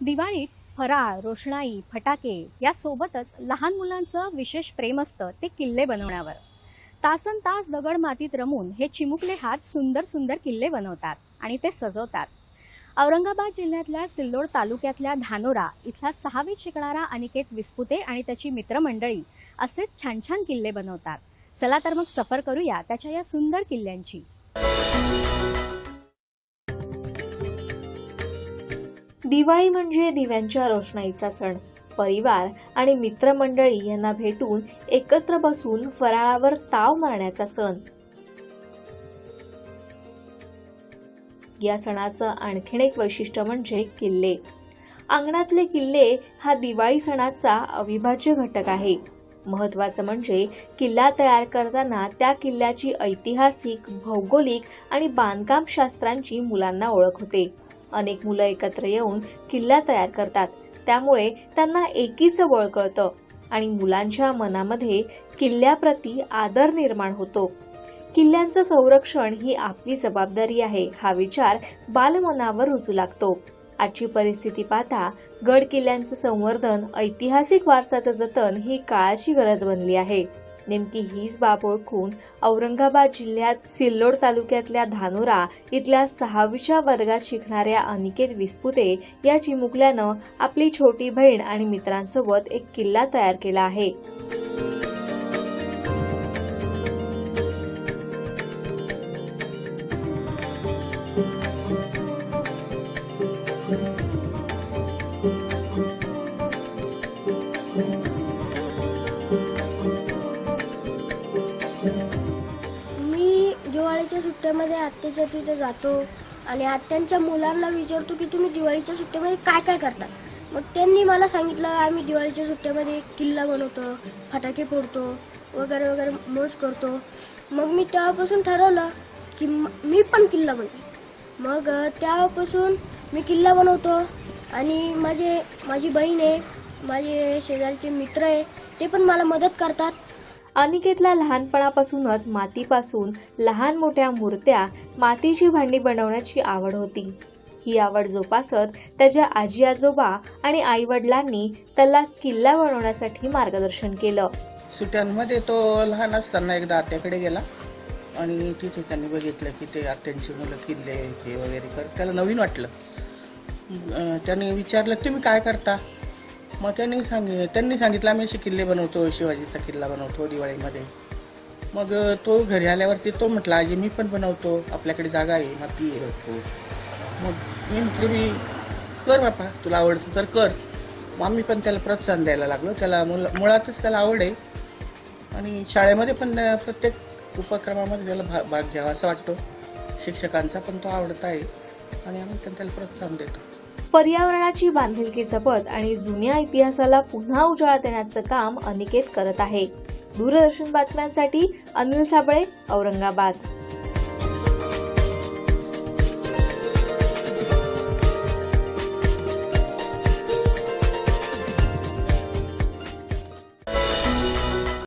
दिवाळीत फराळ रोषणाई फटाके यासोबतच लहान मुलांचं विशेष प्रेम असतं ते किल्ले बनवण्यावर. तासन तास दगड मातीत रमून हे चिमुकले हात सुंदर सुंदर किल्ले बनवतात आणि ते सजवतात. औरंगाबाद जिल्ह्यातल्या सिल्लोड तालुक्यातल्या धानोरा इथला सहावीत शिकणारा अनिकेत विस्पुते आणि त्याची मित्रमंडळी असेच छान छान किल्ले बनवतात. चला तर मग सफर करूया त्याच्या या सुंदर किल्ल्यांची. दिवाळी म्हणजे दिव्यांच्या रोषणाईचा सण. परिवार आणि मित्रमंडळी यांना भेटून एकत्र बसून फराळावर ताव मारण्याचा सण. या सणाचं आणखीन एक वैशिष्ट्य म्हणजे किल्ले. अंगणातले किल्ले हा दिवाळी सणाचा अविभाज्य घटक आहे. महत्वाचं म्हणजे किल्ला तयार करताना त्या किल्ल्याची ऐतिहासिक भौगोलिक आणि बांधकाम शास्त्रांची मुलांना ओळख होते. अनेक मुलं एकत्र येऊन किल्ला तयार करतात. त्यामुळे त्यांना एकीचं बळ कळतं आणि मुलांच्या मनामध्ये किल्ल्याप्रती आदर निर्माण होतो. किल्ल्यांचं संरक्षण ही आपली जबाबदारी आहे हा विचार बालमनावर रुजू लागतो. आजची परिस्थिती पाहता गड किल्ल्यांचं संवर्धन ऐतिहासिक वारसाचं जतन ही काळाची गरज बनली आहे. नेमकी हीच बाब ओळखून औरंगाबाद जिल्ह्यात सिल्लोड तालुक्यातल्या धानोरा इथल्या सहावीच्या वर्गात शिकणाऱ्या अनिकेत विस्पुते या चिमुकल्यानं आपली छोटी बहीण आणि मित्रांसोबत एक किल्ला तयार केला आहे. मी सुट्ट्यामध्ये आत्याच्या तिथे जातो आणि आत्यांच्या मुलांना विचारतो की तुम्ही दिवाळीच्या सुट्ट्यामध्ये काय काय करता? मग त्यांनी मला सांगितलं आम्ही दिवाळीच्या सुट्ट्यामध्ये किल्ला बनवतो फटाके फोडतो वगैरे वगैरे मोज करतो. मग मी तेव्हापासून ठरवलं की मी पण किल्ला बनवेन. मग तेव्हापासून मी किल्ला बनवतो आणि माझे माझी बहीण आहे माझे शेजारचे मित्र आहे ते पण मला मदत करतात. अनिकेतला लहानपणापासूनच मातीपासून लहान मोठ्या मूर्त्या मातीची भांडी बनवण्याची आवड होती. ही आवड जोपासत त्याच्या आजी आजोबा आणि आई वडिलांनी त्याला किल्ला बनवण्यासाठी मार्गदर्शन केलं. सुट्ट्यांमध्ये तो लहान असताना एकदा आत्याकडे गेला आणि तिथे त्यांनी बघितलं की ते आत्यांची मुलं किल्ले हे वगैरे कर त्याला नवीन वाटलं. त्याने विचारलं तुम्ही काय करता? मग त्यांनी सांगितलं त्यांनी सांगितलं आम्ही असे किल्ले बनवतो शिवाजीचा किल्ला बनवतो दिवाळीमध्ये. मग तो घरी आल्यावरती तो म्हटला आजी मी पण बनवतो आपल्याकडे जागा आहे माती आहे भरपूर मग मी म्हटलं मी कर बापा तुला आवडतं तर कर. मग आम्ही पण त्याला प्रोत्साहन द्यायला लागलो. त्याला मुला मुळातच त्याला आवड आहे. आणि शाळेमध्ये पण त्या प्रत्येक उपक्रमामध्ये त्याला भाग भाग घ्यावा असं वाटतो. शिक्षकांचा पण तो आवडता आहे. आणि आम्ही पण त्याला प्रोत्साहन देतो. पर्यावरणाची बांधिलकी जपत आणि जुन्या इतिहासाला पुन्हा उजाळा देण्याचं काम अनिकेत करत आहे. दूरदर्शन बातम्यांसाठी अनिल साबळे औरंगाबाद.